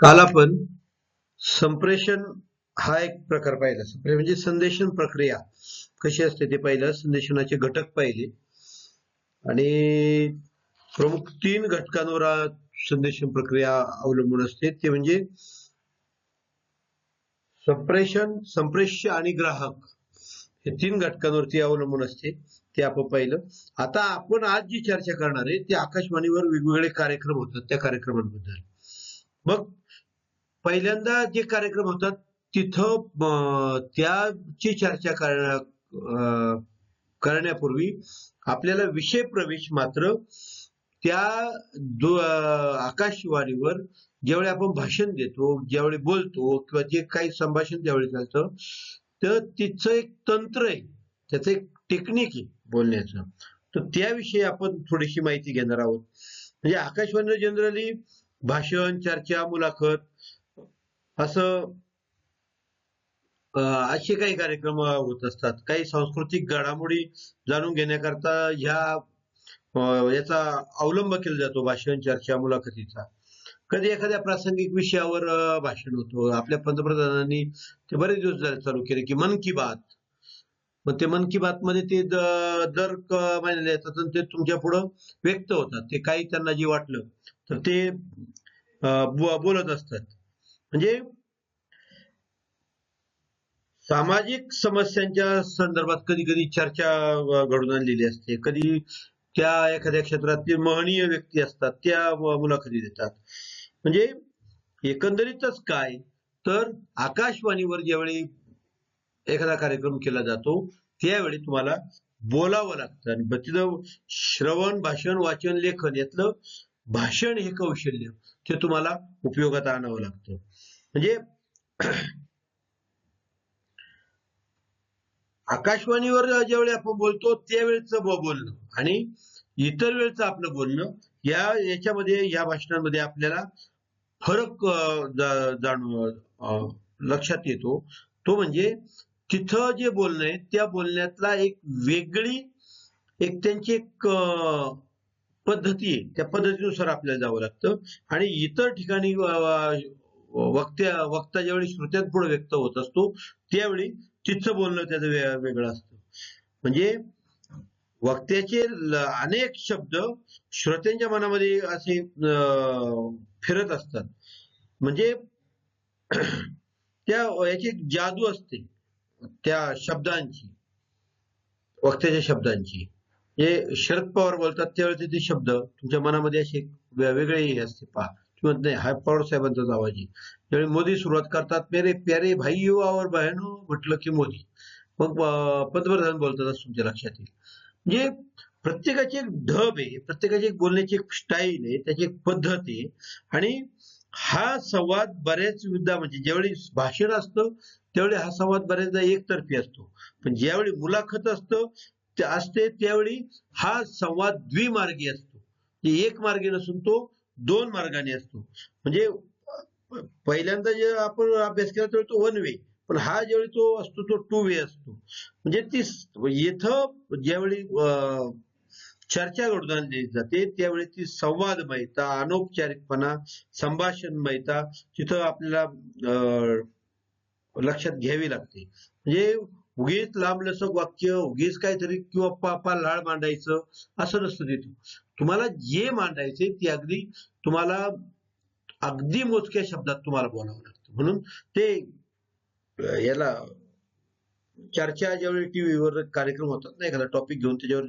काल आपण संप्रेषण हा एक प्रकार पाहिला. संप्रेषण म्हणजे संदेशन प्रक्रिया कशी असते ते पाहिलं. संदेशनाचे घटक पाहिले. आणि प्रमुख तीन घटकांवर संदेशन प्रक्रिया अवलंबून असते. ते म्हणजे संप्रेषण संप्रेष्य आणि ग्राहक हे तीन घटकांवरती अवलंबून असते. ते आपण पाहिलं. आता आपण आज जी चर्चा करणार आहे ते आकाशवाणीवर वेगवेगळे कार्यक्रम होतात त्या कार्यक्रमांबद्दल. मग पहिल्यांदा जे कार्यक्रम होतात तिथं त्याची चर्चा करण्यापूर्वी आपल्याला विषय प्रवेश मात्र त्या आकाशवाणीवर ज्यावेळी आपण भाषण देतो ज्यावेळी बोलतो किंवा जे काही संभाषण ज्यावेळी चालतं तर तिचं एक तंत्र आहे. त्याचं एक टेक्निक आहे बोलण्याचं. तर त्याविषयी आपण थोडीशी माहिती घेणार आहोत. म्हणजे आकाशवाणी जनरली भाषण चर्चा मुलाखत असं असे काही कार्यक्रम होत असतात. काही सांस्कृतिक घडामोडी जाणून घेण्याकरता ह्या याचा अवलंब केला जातो भाषण चर्चा मुलाखतीचा. कधी एखाद्या प्रासंगिक विषयावर भाषण होतो. आपल्या पंतप्रधानांनी ते बरेच दिवस झाले चालू केले की मन की बात. मग ते मन की बात मध्ये ते दर महिन्याला येतात आणि ते तुमच्या पुढं व्यक्त होतात. ते काही त्यांना जे वाटलं तर ते बोलत असतात. म्हणजे सामाजिक समस्यांच्या संदर्भात कधी कधी चर्चा घडून आणलेली असते. कधी त्या एखाद्या क्षेत्रातील महनीय व्यक्ती असतात त्या मुलाखती देतात. म्हणजे एकंदरीतच काय? तर आकाशवाणीवर ज्यावेळी एखादा कार्यक्रम केला जातो त्यावेळी तुम्हाला बोलावं लागतं. आणि तिथं श्रवण भाषण वाचन लेखन यातलं भाषण हे कौशल्य ते तुम्हाला उपयोगात आणावं लागतं. म्हणजे आकाशवाणीवर ज्यावेळी आपण बोलतो त्यावेळेचं बोलणं. आणि इतर वेळचं आपलं बोलणं या याच्यामध्ये या भाषणांमध्ये आपल्याला फरक अ, लक्षात येतो. तो म्हणजे तिथं जे बोलणं आहे त्या बोलण्यातला एक वेगळी एक त्यांची एक पद्धती आहे. त्या पद्धतीनुसार आपल्याला जावं लागतं. आणि इतर ठिकाणी वक्त्या वक्ता ज्यावेळी श्रोत्यांपुढे व्यक्त होत असतो त्यावेळी तिथं बोलणं त्याचं वेगळं असतं. म्हणजे वक्त्याचे अनेक शब्द श्रोत्यांच्या मनामध्ये असे अं, फिरत असतात. म्हणजे त्या याची जादू असते त्या शब्दांची वक्त्याच्या शब्दांची. जे शरद पवार बोलतात त्यावेळेचे ते शब्द तुमच्या मनामध्ये असे वेगळे असते पहा. किंवा नाही हा साहेबांचाच आवाज आहे त्यावेळी मोदी सुरुवात करतात मेरे प्यारे भाईयो और बहनो म्हटलं की मोदी। मग पंतप्रधान बोलतात तुमच्या लक्षात येईल म्हणजे प्रत्येकाची एक ढब आहे प्रत्येकाची एक बोलण्याची एक स्टाईल आहे त्याची एक पद्धत आहे. आणि हा संवाद बऱ्याच विधा म्हणजे ज्यावेळी भाषण असतं त्यावेळी हा संवाद बऱ्याचदा एकतर्फी असतो. पण ज्यावेळी मुलाखत असतं असते त्यावेळी हा संवाद द्विमार्गी असतो. एक मार्गी नसून तो दोन मार्गाने असतो. म्हणजे पहिल्यांदा जे आपण अभ्यास केला त्यावेळी तो वन वे पण हा ज्यावेळी तो असतो तो टू वे असतो. म्हणजे ती येथं इथं ज्यावेळी अं, चर्चा घडून आणली जाते त्यावेळी ती संवाद माहिता अनौपचारिकपणा संभाषण माहिता तिथं आपल्याला अं, लक्षात घ्यावी लागते. म्हणजे उगीच लांबलचक वाक्य उगीच काहीतरी किंवा पापा लाळ मांडायचं असं नसतं तिथं. तुम्हाला जे मांडायचे ते अगदी तुम्हाला अगदी मोजक्या शब्दात तुम्हाला बोलावं लागतं. म्हणून ते याला चर्चा ज्यावेळी टीव्हीवर कार्यक्रम होतात ना एखादा टॉपिक घेऊन त्याच्यावर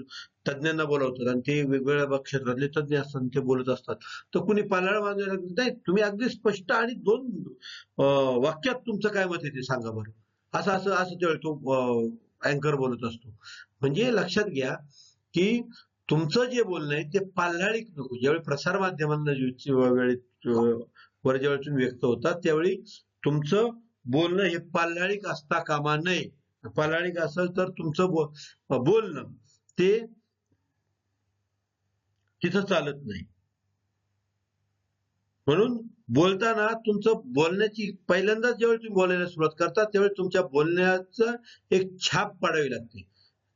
तज्ज्ञांना बोलावतात आणि ते वेगवेगळ्या क्षेत्रातले तज्ज्ञ असतात ते बोलत असतात. तर कुणी पालाळ मांडायला नाही तुम्ही अगदी स्पष्ट आणि दोन वाक्यात तुमचं काय मत आहे ते सांगा बरं. असं असं असं त्यावेळी तो अँकर बोलत असतो. म्हणजे लक्षात घ्या की तुमचं जे बोलणं आहे ते पाल्हाळीक नको. ज्यावेळी प्रसार माध्यमांना वेळी वर ज्यावेळी तुम्ही व्यक्त होतात त्यावेळी तुमचं बोलणं हे पाल्हाळीक असता कामा नये. पाल्हाळीक असेल तर तुमचं बोलणं ते तिथं चालत नाही. म्हणून बोलताना तुमचं बोलण्याची पहिल्यांदा ज्यावेळी तुम्ही बोलायला सुरुवात करता त्यावेळी तुमच्या बोलण्याचं एक छाप पाडावी लागते.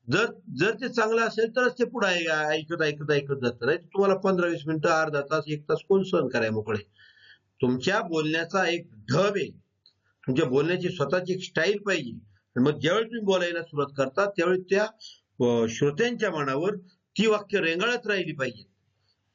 जर जर ते चांगलं असेल तरच ते पुढे ऐकत ऐकत ऐकत जातं. नाही तुम्हाला पंधरा वीस मिनिटं अर्धा तास एक तास कोण सहन कराय मोकळे? तुमच्या बोलण्याचा एक ढब आहे. तुमच्या बोलण्याची स्वतःची एक स्टाईल पाहिजे. आणि मग ज्यावेळी तुम्ही बोलायला सुरुवात करता त्यावेळी त्या श्रोत्यांच्या मनावर ती वाक्य रेंगाळत राहिली पाहिजे.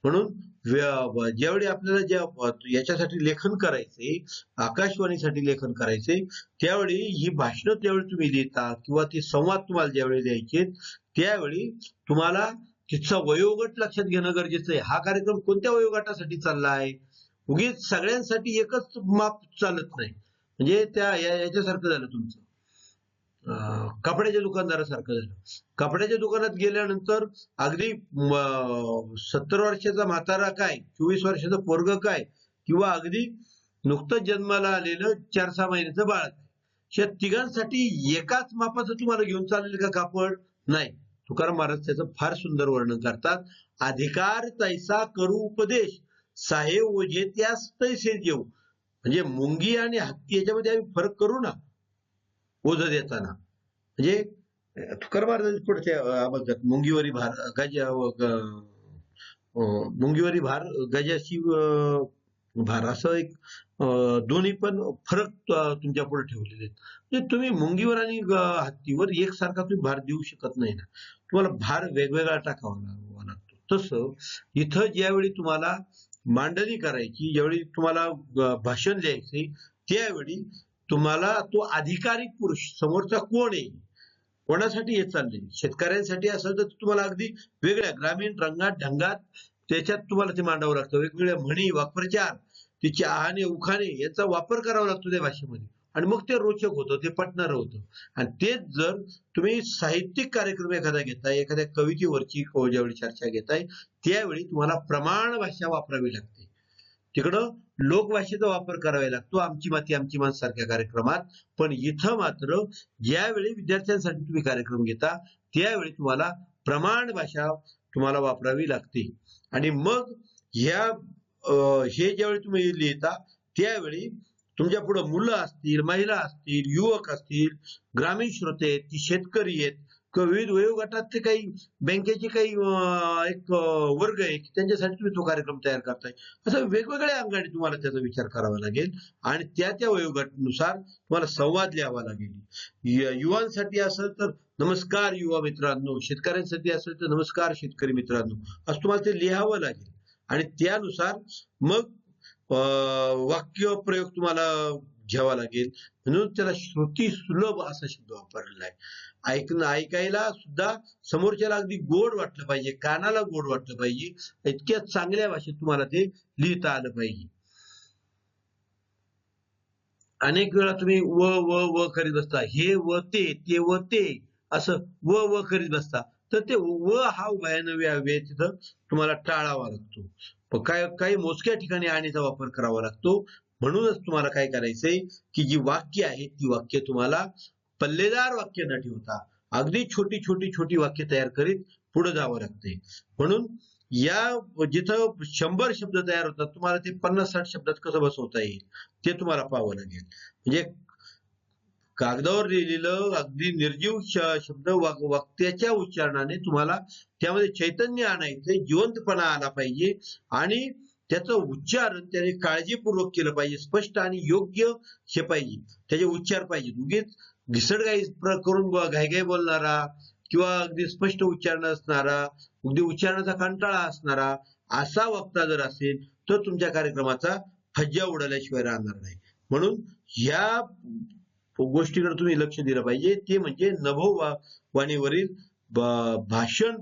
म्हणून ज्यावेळी आपल्याला ज्या याच्यासाठी लेखन करायचे आकाशवाणीसाठी लेखन करायचे त्यावेळी ही भाषणं त्यावेळी तुम्ही लिहिता किंवा ती संवाद तुम्हाला ज्यावेळी द्यायचे त्यावेळी तुम्हाला तिचा वयोगट लक्षात घेणं गरजेचं आहे. हा कार्यक्रम कोणत्या वयोगटासाठी चालला आहे? उगीच सगळ्यांसाठी एकच माप चालत नाही. म्हणजे त्या या- याच्यासारखं झालं तुमचं. कपड्याच्या दुकानदारासारखं झालं. कपड्याच्या दुकानात गेल्यानंतर अगदी सत्तर वर्षाचा म्हातारा काय चोवीस वर्षाचा पोरग काय किंवा अगदी नुकतंच जन्माला आलेलं चार सहा महिन्याचं बाळ या तिघांसाठी एकाच मापाचं तुम्हाला घेऊन चालेल का कापड? नाही. तुकाराम महाराज त्याचं फार सुंदर वर्णन करतात. अधिकार तैसा करू उपदेश. साहेब ओझे त्यास तैसे देऊ. म्हणजे मुंगी आणि हत्ती याच्यामध्ये आम्ही फरक करू ना? ओझं देताना. म्हणजे तुकार तुकाराम महाराज पुढचे मुंगीवरी भार गज मुंगीवरी भार गजाशी भार असं एक दोन्ही पण फरक तुमच्यापुढे ठेवलेले आहेत. म्हणजे तुम्ही मुंगीवर आणि हत्तीवर एकसारखा तुम्ही भार देऊ शकत नाही ना. तुम्हाला भार वेगवेगळा टाकावा लागतो. तसं इथं ज्यावेळी तुम्हाला मांडणी करायची ज्यावेळी तुम्हाला भाषण द्यायचे त्यावेळी तुम्हाला तो अधिकारी पुरुष समोरचा कोण आहे? कोणासाठी हे चालले शेतकऱ्यांसाठी असेल तर तुम्हाला अगदी वेगळ्या ग्रामीण रंगात ढंगात त्याच्यात तुम्हाला ते मांडावं लागतं. वेगवेगळ्या म्हणी वाक्प्रचार तिची आहाने उखाणे याचा वापर करावा लागतो त्या भाषेमध्ये. आणि मग ते रोचक होतं ते पटणारं होतं. आणि तेच जर तुम्ही साहित्यिक कार्यक्रम एखादा घेताय एखाद्या कवितेवरची ज्यावेळी चर्चा घेताय त्यावेळी तुम्हाला प्रमाण भाषा वापरावी लागते. तिकडं लोकभाषेचा वापर करावा लागतो आमची माती आमची माणसं सारख्या कार्यक्रमात. पण इथं मात्र ज्यावेळी विद्यार्थ्यांसाठी तुम्ही कार्यक्रम घेता त्यावेळी तुम्हाला प्रमाण भाषा तुम्हाला वापरावी लागते. आणि मग ह्या हे ज्यावेळी तुम्ही लिहिता त्यावेळी तुमच्यापुढे मुलं असतील महिला असतील युवक असतील ग्रामीण श्रोते आहेत ती शेतकरी आहेत विविध वयोगटातले काही बँकेचे काही एक वर्ग आहे त्यांच्यासाठी तुम्ही तो कार्यक्रम तयार करताय. असं वेगवेगळ्या अंगाने तुम्हाला त्याचा विचार करावा लागेल आणि त्या त्या वयोगटानुसार तुम्हाला संवाद लिहावा लागेल. युवांसाठी असेल तर नमस्कार युवा मित्रांनो शेतकऱ्यांसाठी असेल तर नमस्कार शेतकरी मित्रांनो असं तुम्हाला ते लिहावं लागेल. आणि त्यानुसार मग अं, वाक्य प्रयोग तुम्हाला घ्यावा लागेल. म्हणून त्याला श्रुती सुलभ असा शब्द वापरलेला आहे. ऐकणं ऐकायला सुद्धा समोरच्याला अगदी गोड वाटलं पाहिजे कानाला गोड वाटलं पाहिजे. इतक्या चांगल्या भाषेत तुम्हाला ते लिहिता आलं पाहिजे. अनेक वेळा तुम्ही व व व करीत बसता. हे व ते ते व ते असं व व करीत बसता. तर ते व हा उभयानव्या व्यावे तिथं तुम्हाला टाळावा लागतो. काय काही मोजक्या ठिकाणी आणीचा वापर करावा लागतो. म्हणूनच तुम्हाला काय करायचंय की जी वाक्य आहे ती वाक्य तुम्हाला पल्लेदार वाक्य न ठेवता अगदी छोटी छोटी छोटी वाक्य तयार करीत पुढे जावं लागते. म्हणून या जिथं शंभर शब्द तयार होतात तुम्हाला ते पन्नास साठ शब्दात कसं बसवता येईल ते तुम्हाला पाहावं लागेल. म्हणजे कागदावर लिहिलेलं अगदी निर्जीव शब्द वाक- वाक्याच्या उच्चारणाने तुम्हाला त्यामध्ये चैतन्य आणायचं जिवंतपणा आला पाहिजे आणि त्याचं उच्चारण त्याने काळजीपूर्वक केलं पाहिजे स्पष्ट आणि योग्य हे पाहिजे त्याचे उच्चार पाहिजे उगीच घिसडगाई करून घाईघाई बोलणारा किंवा अगदी स्पष्ट उच्चारण असणारा अगदी उच्चारणाचा कंटाळा असणारा असा वक्ता जर असेल तर तुमच्या कार्यक्रमाचा फज्जा उडाल्याशिवाय राहणार नाही. म्हणून या गोष्टीकडे तुम्ही लक्ष दिलं पाहिजे. ते म्हणजे नभो वा- वाणीवरील भाषण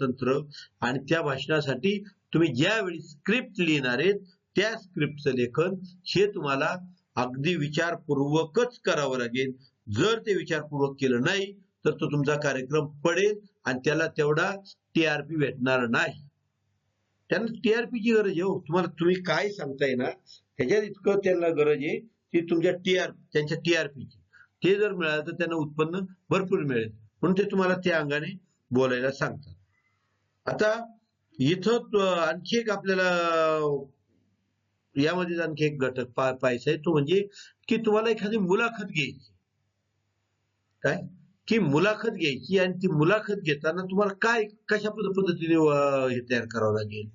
तंत्र आणि त्या भाषणासाठी तुम्ही ज्यावेळी स्क्रिप्ट लिहिणार आहेत त्या स्क्रिप्टचं लेखन हे तुम्हाला अगदी विचारपूर्वकच करावं लागेल. जर ते विचारपूर्वक केलं नाही तर तो तुमचा कार्यक्रम पडेल आणि त्याला तेवढा टीआरपी भेटणार नाही. त्यांना टीआरपीची गरज आहे हो. तुम्हाला तुम्ही काय सांगताय ना ह्याच्यात इतकं त्यांना गरज आहे की तुमच्या टीआर त्यांच्या टीआरपीची ते जर मिळालं तर त्यांना उत्पन्न भरपूर मिळेल. म्हणून ते तुम्हाला त्या अंगाने बोलायला सांगतात. आता इथं आणखी एक आपल्याला यामध्ये आणखी एक घटक पाहायचा आहे तो म्हणजे की तुम्हाला एखादी मुलाखत घ्यायची काय? की मुलाखत घ्यायची आणि ती मुलाखत घेताना तुम्हाला काय कशा पद्धतीने हे तयार करावं लागेल?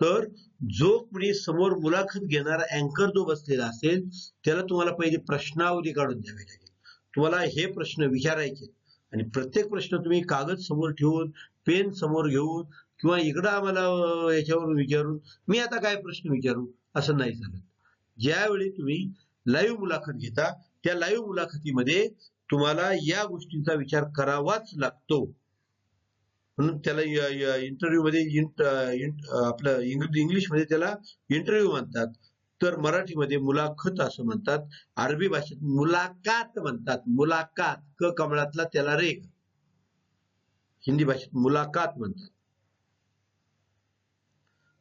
तर जो कोणी समोर मुलाखत घेणारा अँकर जो बसलेला असेल त्याला तुम्हाला पहिली प्रश्नावली काढून द्यावी लागेल. तुम्हाला हे प्रश्न विचारायचे आणि प्रत्येक प्रश्न तुम्ही कागद समोर ठेवून पेन समोर घेऊन किंवा इकडं आम्हाला याच्यावर विचारून मी आता काय प्रश्न विचारू? असं नाही चालत. ज्यावेळी तुम्ही लाईव्ह मुलाखत घेता त्या लाईव्ह मुलाखतीमध्ये तुम्हाला या गोष्टींचा विचार करावाच लागतो. म्हणून त्याला इंटरव्ह्यू मध्ये आपलं इंग्लिशमध्ये त्याला इंटरव्ह्यू म्हणतात. तर मराठीमध्ये मुलाखत असं म्हणतात. अरबी भाषेत मुलाकात म्हणतात. मुलाकात क कमळातला त्याला रेग हिंदी भाषेत मुलाकात म्हणतात.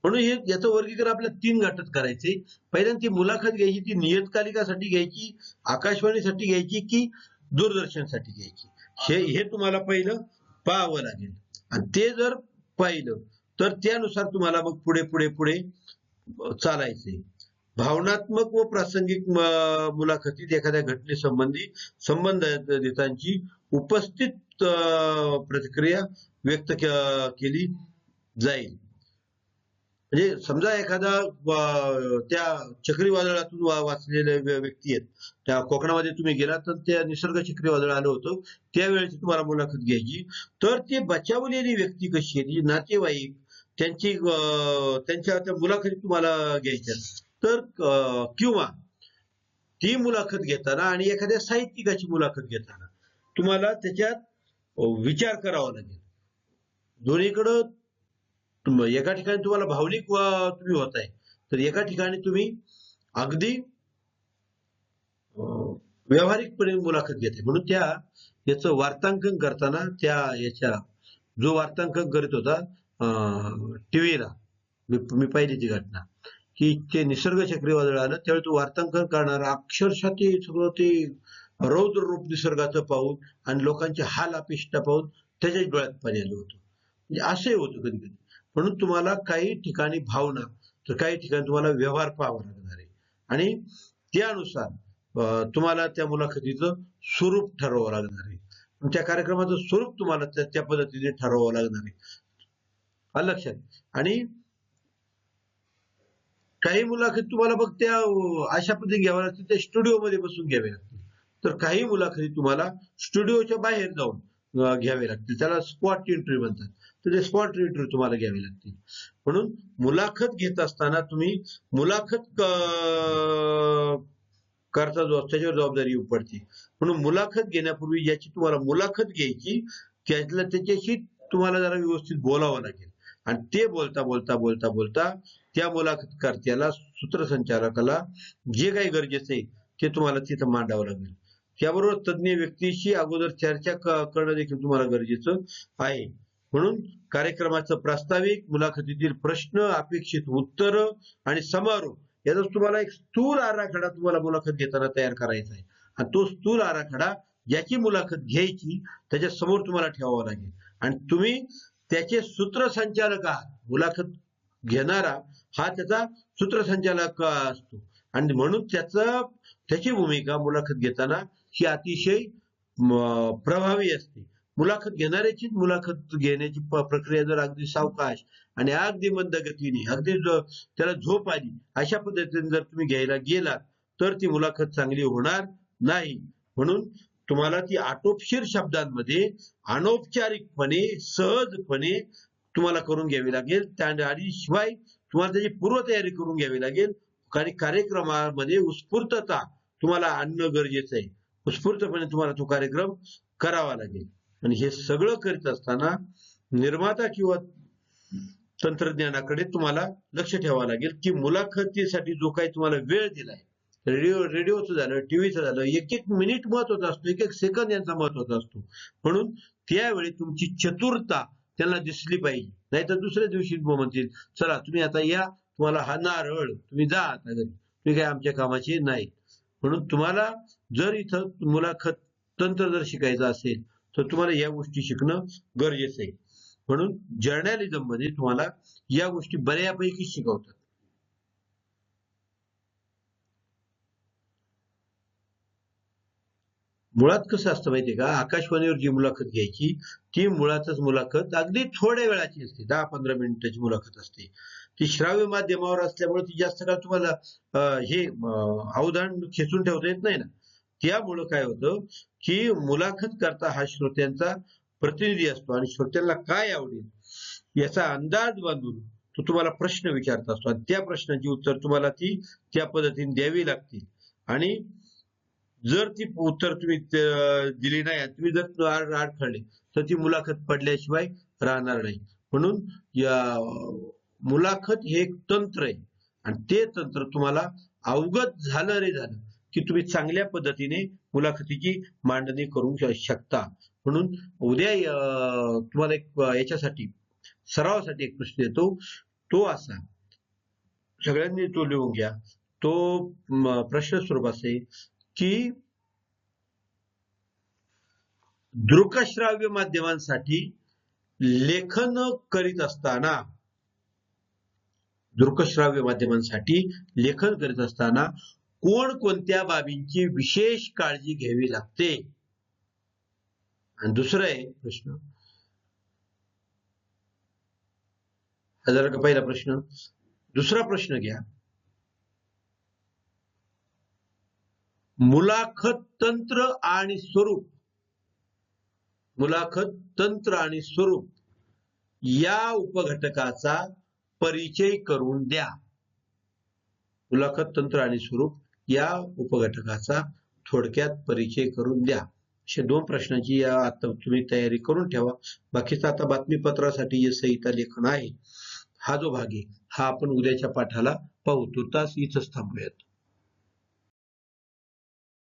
म्हणून हे याचं वर्गीकरण आपल्याला तीन गटात करायचे पहिल्यांदा ती मुलाखत घ्यायची ती नियतकालिकासाठी घ्यायची आकाशवाणीसाठी घ्यायची की दूरदर्शनसाठी घ्यायची. हे हे तुम्हाला पहिलं पाहावं लागेल. आणि ते जर पाहिलं तर त्यानुसार तुम्हाला मग पुढे पुढे पुढे चालायचे भावनात्मक व प्रासंगिक मुलाखतीत एखाद्या घटनेसंबंधी संबंधितांची उपस्थित प्रतिक्रिया व्यक्त केली जाईल. म्हणजे समजा एखादा त्या चक्रीवादळातून वाचलेल्या वाचलेले व्य- व्यक्ती आहेत. त्या कोकणामध्ये तुम्ही गेला तर त्या निसर्ग चक्रीवादळ आलं होतं. त्यावेळेची तुम्हाला मुलाखत घ्यायची. तर ती बचावलेली व्यक्ती कशी आहे? तिचे नातेवाईक त्यांची त्यांच्या त्या मुलाखती तुम्हाला घ्यायच्या तर किंवा ती मुलाखत घेताना आणि एखाद्या साहित्यिकाची मुलाखत घेताना तुम्हाला त्याच्यात विचार करावा लागेल. दोन्हीकडं एका ठिकाणी तुम्हाला भावनिक तुम्ही होत आहे तर एका ठिकाणी तुम्ही अगदी व्यावहारिकपणे मुलाखत घेते म्हणून त्या याचं वार्तांकन करताना त्या याच्या जो वार्तांकन करीत होता टीव्हीला मी मी पाहिली ती घटना की ते निसर्ग चक्रीवादळ आलं त्यावेळी तो वार्तांकन करणारा अक्षरशः ते सगळं ते रौद्र रूप निसर्गाचं पाहून आणि लोकांचे हाल अपेष्टा पाहून त्याच्याच डोळ्यात पाणी आलं होतं. म्हणजे असंही होतं कधी कधी म्हणून तुम्हाला काही ठिकाणी भावना तर काही ठिकाणी तुम्हाला व्यवहार पाहावा लागणार आहे. आणि त्यानुसार तुम्हाला त्या मुलाखतीचं स्वरूप ठरवावं लागणार आहे. त्या कार्यक्रमाचं स्वरूप तुम्हाला त्या पद्धतीने ठरवावं लागणार आहे. लक्षात. आणि काही मुलाखती तुम्हाला बघ त्या अशा पद्धतीने घ्याव्या लागतील त्या स्टुडिओमध्ये बसून घ्याव्या लागतील. तर काही मुलाखती तुम्हाला स्टुडिओच्या बाहेर जाऊन घ्यावे लागतील. त्याला स्पॉट इंटरव्ह्यू म्हणतात. तर ते स्पॉट इंटरव्ह्यू तुम्हाला घ्यावे लागतील. म्हणून मुलाखत घेत असताना तुम्ही मुलाखत करता जो त्याच्यावर जबाबदारी उपडते. पडते म्हणून मुलाखत घेण्यापूर्वी ज्याची तुम्हाला मुलाखत घ्यायची त्यातल्या त्याच्याशी तुम्हाला जरा व्यवस्थित बोलावं लागेल. आणि ते बोलता बोलता बोलता बोलता त्या मुलाखतकर्त्याला सूत्रसंचालकाला जे काही गरजेचं आहे ते तुम्हाला तिथं मांडावं लागेल. त्याबरोबर तज्ज्ञ व्यक्तीशी अगोदर चर्चा करणं देखील तुम्हाला गरजेचं आहे. म्हणून कार्यक्रमाचं प्रास्ताविक मुलाखतीतील प्रश्न अपेक्षित उत्तर आणि समारोप याचा तुम्हाला एक स्थूल आराखडा तुम्हाला मुलाखत घेताना तयार करायचा आहे. आणि तो स्थूल आराखडा ज्याची मुलाखत घ्यायची त्याच्यासमोर तुम्हाला ठेवावा लागेल. आणि तुम्ही त्याचे सूत्रसंचालक आहात. मुलाखत घेणारा हा त्याचा सूत्रसंचालक असतो. आणि म्हणून त्याचं त्याची भूमिका मुलाखत घेताना ही अतिशय प्रभावी असते. मुलाखत घेणाऱ्याची मुलाखत घेण्याची प्रक्रिया जर अगदी सावकाश आणि अगदी मंद गतीने अगदी त्याला झोप आली अशा पद्धतीने जर तुम्ही घ्यायला गेलात तर ती मुलाखत चांगली होणार नाही. म्हणून तुम्हाला ती आटोपशीर शब्दांमध्ये अनौपचारिकपणे सहजपणे तुम्हाला करून घ्यावी लागेल. त्या आणि शिवाय तुम्हाला त्याची पूर्वतयारी करून घ्यावी लागेल. आणि कार्यक्रमामध्ये उत्स्फूर्तता तुम्हाला आणणं गरजेचं आहे. उत्स्फूर्तपणे तुम्हाला तो कार्यक्रम करावा लागेल. आणि हे सगळं करीत असताना निर्माता किंवा तंत्रज्ञानाकडे तुम्हाला लक्ष ठेवावं लागेल की मुलाखतीसाठी जो काही तुम्हाला वेळ दिलाय रेडिओ रेडिओचं झालं टीव्हीचं झालं एक एक मिनिट महत्त्वाचा असतो एक एक सेकंद यांचा महत्त्वाचा असतो. म्हणून त्यावेळी तुमची चतुरता त्यांना दिसली पाहिजे. नाहीतर दुसऱ्या दिवशी मग म्हणतील चला तुम्ही आता या तुम्हाला हा नारळ तुम्ही जा आता घरी. तुम्ही काय आमच्या कामाचे नाही म्हणून तुम्हाला जर इथं मुलाखत तंत्र जर शिकायचं असेल तर तुम्हाला या गोष्टी शिकणं गरजेचं आहे. म्हणून जर्नॅलिझममध्ये तुम्हाला या गोष्टी बऱ्यापैकी शिकवतात. मुळात कसं असतं माहितीये का? आकाशवाणीवर जी मुलाखत घ्यायची ती मुळातच मुलाखत अगदी थोड्या वेळाची असते. दहा पंधरा मिनिटाची मुलाखत असते. ती श्राव्य माध्यमावर असल्यामुळे ती जास्त काळ तुम्हाला हे अवधान खेचून ठेवता येत नाही ना. त्यामुळं काय होतं की मुलाखत करता हा श्रोत्यांचा प्रतिनिधी असतो आणि श्रोत्यांना काय आवडेल याचा अंदाज बांधून तो तुम्हाला प्रश्न विचारत असतो आणि त्या प्रश्नाची उत्तर तुम्हाला ती त्या पद्धतीने द्यावी लागतील. आणि जर ती उत्तर तुम्ही दिली नाही तुम्ही जर अडखळले तर ती मुलाखत पडल्याशिवाय राहणार नाही. म्हणून या मुलाखत हे एक तंत्र आहे. आणि ते तंत्र तुम्हाला अवगत झालं रे झालं की तुम्ही चांगल्या पद्धतीने मुलाखतीची मांडणी करू शकता. म्हणून उद्या तुम्हाला एक याच्यासाठी सरावासाठी एक प्रश्न येतो. तो असा सगळ्यांनी तो लिहून घ्या. तो प्रश्न स्वरूप असे की दृकश्राव्य माध्यमांसाठी लेखन करीत असताना दृकश्राव्य माध्यमांसाठी लेखन करीत असताना कोण कोणत्या बाबींची विशेष काळजी घ्यावी लागते? आणि दुसरं आहे प्रश्न. का पहिला प्रश्न. दुसरा प्रश्न घ्या. मुलाखत तंत्र आणि स्वरूप. मुलाखत तंत्र आणि स्वरूप या उपघटकाचा परिचय करून द्या. मुलाखत तंत्र आणि स्वरूप या उपघटकाचा थोडक्यात परिचय करून द्या. अशा दोन प्रश्नाची या आता तुम्ही तयारी करून ठेवा. बाकीचा आता बातमीपत्रासाठी जे संहिता लेखन आहे हा जो भाग आहे हा आपण उद्याच्या पाठाला पाहू. तुर्तास इथंच थांबूयात.